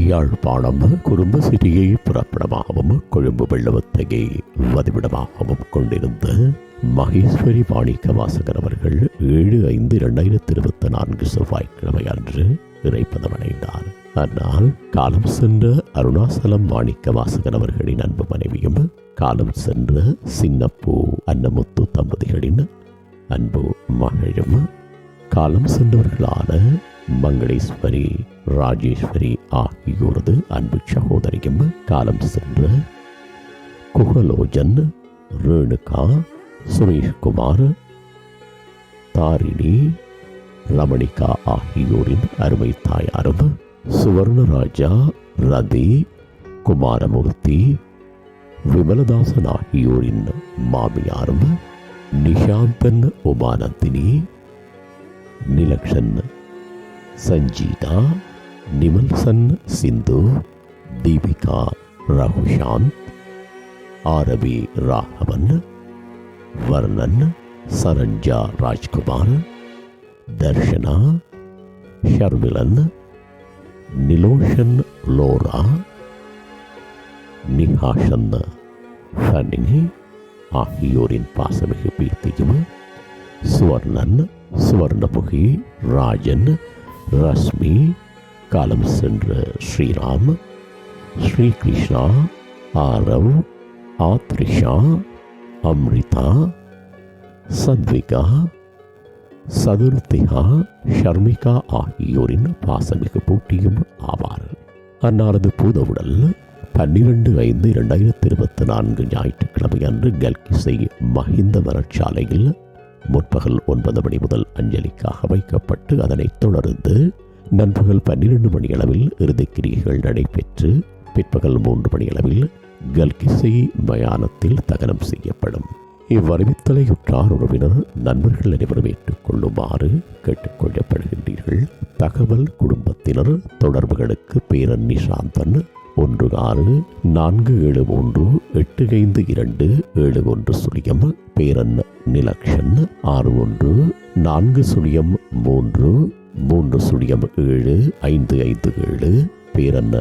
யாழ்ப்பாணம் குறும்பு சிறியை புறப்படமாகவும் கொழும்பு வெள்ளவத்தையை வதிவிடமாகவும் கொண்டிருந்த மகேஸ்வரி வாணிக்க வாசகர் அவர்கள் ஏழு ஐந்து இரண்டாயிரத்தி இருபத்தி நான்கு செவ்வாய்க்கிழமை அன்று இறைப்பதமடைந்தார் ஆனால் காலம் சென்ற அருணாசலம் மாணிக்க வாசகர் அவர்களின் அன்பு மனைவியும் காலம் சென்ற சின்னப்பூ அன்னமுத்து தம்பதிகளின் அன்பு மகளும் காலம் சென்றவர்களான மங்களேஸ்வரி ராஜேஸ்வரி ஆகியோரது அன்பு சகோதரியும் காலம் சென்ற குகலோஜன் ரேணுகா சுரேஷ்குமார் தாரிணி ரமணிகா ஆகியோரின் அருமை தாயாரும் சுவர்ணராஜா ரதி குமாரமூர்த்தி விமலதாசன் ஆகியோரின் மாமியாரும் நிஷாந்தன் உமானந்தினி நிலக்ஷன் சஞ்சீதா நிமல்சன் சிந்து தீபிகா ரகுஷாந்த் ஆரவி ராகவன் வர்ணன் சரண்ஜா ராஜ்குமார் தர்ஷனா ஷர்மிலன் நிலோஷன் லோரா நிஹாஷன் ஃபனிங் ஆகியோரின் பாசமிகு பீர்த்தியும் சுவர்ணன் சுவர்ணபுகி ராஜன் ரஷ்மி காலம் சென்ற ஸ்ரீராம் ஸ்ரீகிருஷ்ணா ஆரவ் ஆத்ரிஷா அம்ரிதா சத்விகா சதுர்த்திகா ஷர்மிகா ஆகியோரின் பாசமிகு போட்டியும் ஆவார். அன்னாரது பூதவுடல் பன்னிரண்டு ஐந்து இரண்டாயிரத்தி இருபத்தி நான்கு ஞாயிற்றுக்கிழமை அன்று கல்கிசை மஹிந்த மரச்சாலையில் முற்பகல் ஒன்பது மணி முதல் அஞ்சலிக்காக வைக்கப்பட்டு அதனைத் தொடர்ந்து நண்பகல் பன்னிரண்டு மணியளவில் இறுதிக்கிரியைகள் நடைபெற்று பிற்பகல் மூன்று மணி அளவில் கல்கிசை மயானத்தில் தகனம் செய்யப்படும். இவ்வறிவித்தலையுற்றார் உறவினர் நண்பர்கள் அனைவரும் ஏற்றுக்கொள்ளுமாறு கேட்டுக்கொள்ளப்படுகின்றீர்கள். தகவல் குடும்பத்தினர் தொடர்புகளுக்கு பேரன் நிஷாந்தன் ஒன்று ஆறு நான்கு ஏழு மூன்று எட்டு ஐந்து இரண்டு ஏழு ஒன்று சுழியம் பேரன் நிலக்ஷன் ஆறு ஒன்று நான்கு சுழியம் மூன்று மூன்று சுழியம் ஏழு ஐந்து ஐந்து ஏழு பேரன்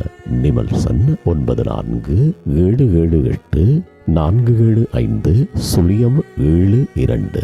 நிமல்சன் ஒன்பது நான்கு ஏழு ஏழு எட்டு நான்கு ஏழு ஐந்து சுழியம் ஏழு இரண்டு.